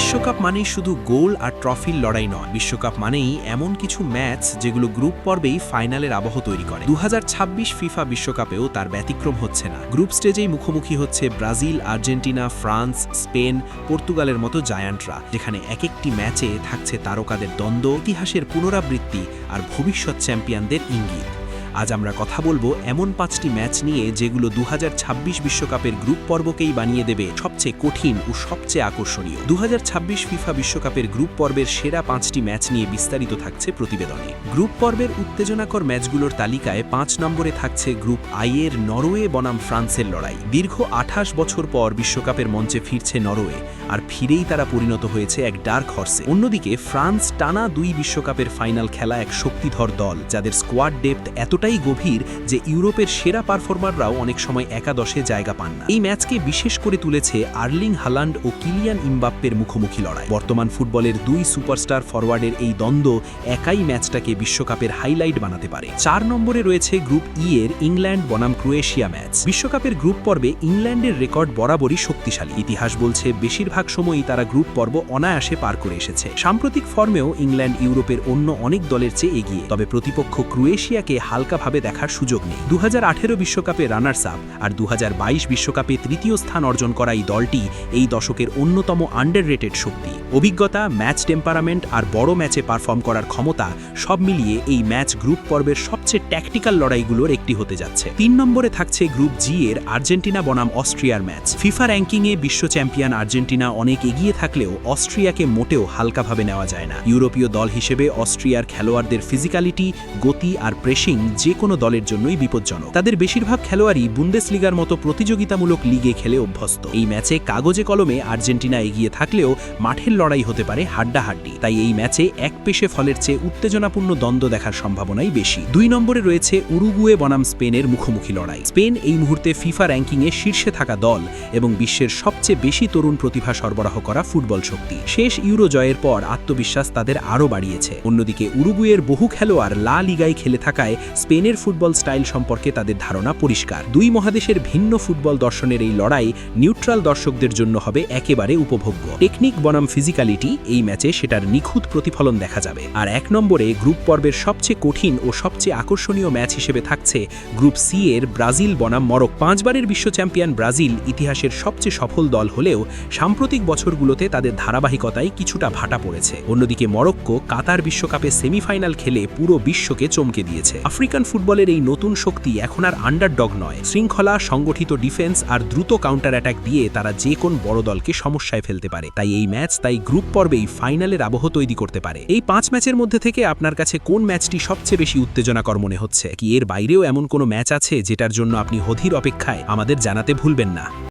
বিশ্বকাপ মানেই শুধু গোল আর ট্রফির লড়াই নয়। বিশ্বকাপ মানেই এমন কিছু ম্যাচ যেগুলো গ্রুপ পর্বেই ফাইনালের আবহ তৈরি করে। দু হাজার ছাব্বিশ ফিফা বিশ্বকাপেও তার ব্যতিক্রম হচ্ছে না। গ্রুপ স্টেজেই মুখোমুখি হচ্ছে ব্রাজিল, আর্জেন্টিনা, ফ্রান্স, স্পেন, পর্তুগালের মতো জায়ান্টরা, যেখানে এক একটি ম্যাচে থাকছে তারকাদের দ্বন্দ্ব, ইতিহাসের পুনরাবৃত্তি আর ভবিষ্যৎ চ্যাম্পিয়নদের ইঙ্গিত। আজ আমরা কথা বলব এমন পাঁচটি ম্যাচ নিয়ে যেগুলো দু বিশ্বকাপের গ্রুপ পর্বকেই বানিয়ে দেবে সবচেয়ে কঠিন ও সবচেয়ে আকর্ষণীয়। দু হাজার ছাব্বিশ ফিফা বিশ্বকাপের গ্রুপ পর্বের সেরা পাঁচটি ম্যাচ নিয়ে বিস্তারিত থাকছে প্রতিবেদনে। গ্রুপ পর্বের উত্তেজনাকর ম্যাচগুলোর তালিকায় পাঁচ নম্বরে থাকছে গ্রুপ আই এর নরওয়ে বনাম ফ্রান্সের লড়াই। দীর্ঘ আঠাশ বছর পর বিশ্বকাপের মঞ্চে ফিরছে নরওয়ে, আর ফিরেই তারা পরিণত হয়েছে এক ডার্ক হর্সে। অন্যদিকে ফ্রান্স টানা দুই বিশ্বকাপের ফাইনাল খেলা এক শক্তিধর দল, যাদের স্কোয়াড ডেপথ এতটাই গভীর যে ইউরোপের সেরা পারফর্মাররাও অনেক সময় একাদশে জায়গা পান না। এই ম্যাচকে বিশেষ করে তুলেছে আর্লিং হালান্ড ও কিলিয়ান ইমবাপ্পের মুখোমুখি লড়াই। বর্তমান ফুটবলের দুই সুপারস্টার ফরওয়ার্ডের এই দ্বন্দ্ব একাই ম্যাচটাকে বিশ্বকাপের হাইলাইট বানাতে পারে। চার নম্বরে রয়েছে গ্রুপ ই এর ইংল্যান্ড, বনাম, ক্রোয়েশিয়া ম্যাচ। বিশ্বকাপের গ্রুপ পর্বে ইংল্যান্ডের রেকর্ড বরাবরই শক্তিশালী। ইতিহাস বলছে, বেশিরভাগ সময়ই তারা গ্রুপ পর্ব অনায়াসে পার করে এসেছে। সাম্প্রতিক ফর্মেও ইংল্যান্ড ইউরোপের অন্য অনেক দলের চেয়ে এগিয়ে। তবে প্রতিপক্ষ ক্রোয়েশিয়াকে হালকাভাবে দেখার সুযোগ নেই। দু বিশ্বকাপে রানার্স আপ আর দু বিশ্বকাপে তৃতীয় স্থান অর্জন করা এই দলটি এই দশকের অন্যতম আন্ডার শক্তি। অভিজ্ঞতা, ম্যাচ টেম্পারামেন্ট আর বড় ম্যাচে পারফর্ম করার ক্ষমতা সব মিলিয়ে এই ম্যাচ গ্রুপ পর্বের সবচেয়ে ট্যাকটিক্যাল লড়াইগুলোর একটি হতে যাচ্ছে। তিন নম্বরে থাকছে গ্রুপ জি এর আর্জেন্টিনা বনাম অস্ট্রিয়ার ম্যাচ। ফিফা র্যাঙ্কিংয়ে বিশ্ব চ্যাম্পিয়ন আর্জেন্টিনা অনেক এগিয়ে থাকলেও অস্ট্রিয়াকে মোটেও হালকাভাবে নেওয়া যায় না। ইউরোপীয় দল হিসেবে অস্ট্রিয়ার খেলোয়াড়দের ফিজিক্যালিটি, গতি আর প্রেসিং যে কোনো দলের জন্যই বিপজ্জনক। তাদের বেশিরভাগ খেলোয়াড়ই বুন্দেসলিগার মতো প্রতিযোগিতামূলক লিগে খেলে অভ্যস্ত। এই ম্যাচে কাগজে কলমে আর্জেন্টিনা এগিয়ে থাকলেও মাঠের লড়াই হতে পারে হাড্ডাহাড্ডি, তাই এই ম্যাচে এক পেশে ফলের চেয়ে উত্তেজনাপূর্ণ দ্বন্দ্ব দেখার সম্ভাবনাই বেশি। দুই নম্বরে রয়েছে উরুগুয়ে বনাম স্পেনের মুখোমুখি লড়াই। স্পেন এই মুহূর্তে ফিফা র্যাঙ্কিংয়ে শীর্ষে থাকা দল এবং বিশ্বের সবচেয়ে বেশি তরুণ প্রতিভা সরবরাহ করা ফুটবল শক্তি। শেষ ইউরো জয়ের পর আত্মবিশ্বাস তাদের আরও বাড়িয়েছে। অন্যদিকে উরুগুয়ের বহু খেলোয়াড় লা লিগায় খেলে থাকায় স্পেনের ফুটবল স্টাইল সম্পর্কে তাদের ধারণা পরিষ্কার। দুই মহাদেশের ভিন্ন ফুটবল দর্শনের এই লড়াই নিউট্রাল দর্শকদের জন্য হবে একেবারে উপভোগ্য। টেকনিক বনাম ফিজিক্যালিটি এই ম্যাচে সেটার নিখুঁত প্রতিফলন দেখা যাবে। আর এক নম্বরে গ্রুপ পর্বের সবচেয়ে কঠিন ও সবচেয়ে আকর্ষণীয় ম্যাচ হিসেবে থাকছে গ্রুপ সি এর ব্রাজিল বনাম মরক পাঁচবারের বিশ্ব চ্যাম্পিয়ন ব্রাজিল ইতিহাসের সবচেয়ে সফল দল হলেও সাম্প্রতিক বছরগুলোতে তাদের ধারাবাহিকতায় কিছুটা ভাটা পড়েছে। অন্যদিকে মরক্কো কাতার বিশ্বকাপে সেমিফাইনাল খেলে পুরো বিশ্বকে চমকে দিয়েছে। আফ্রিকান ফুটবলের এই নতুন শক্তি এখন আর আন্ডারডগ নয়। শৃঙ্খলা, সংগঠিত ডিফেন্স আর দ্রুত কাউন্টার অ্যাটাক দিয়ে তারা যে কোন বড় দলকে সমস্যায় ফেলতে পারে। তাই এই ম্যাচ তাই গ্রুপ পর্বেই ফাইনালের আবহ তৈরি করতে পারে। এই পাঁচ ম্যাচের মধ্যে থেকে আপনার কাছে কোন ম্যাচটি সবচেয়ে বেশি উত্তেজনাকর মনে হচ্ছে? কি এর বাইরেও এমন কোনো ম্যাচ আছে যেটার জন্য আপনি হধির অপেক্ষায় আমাদের জানাতে ভুলবেন না?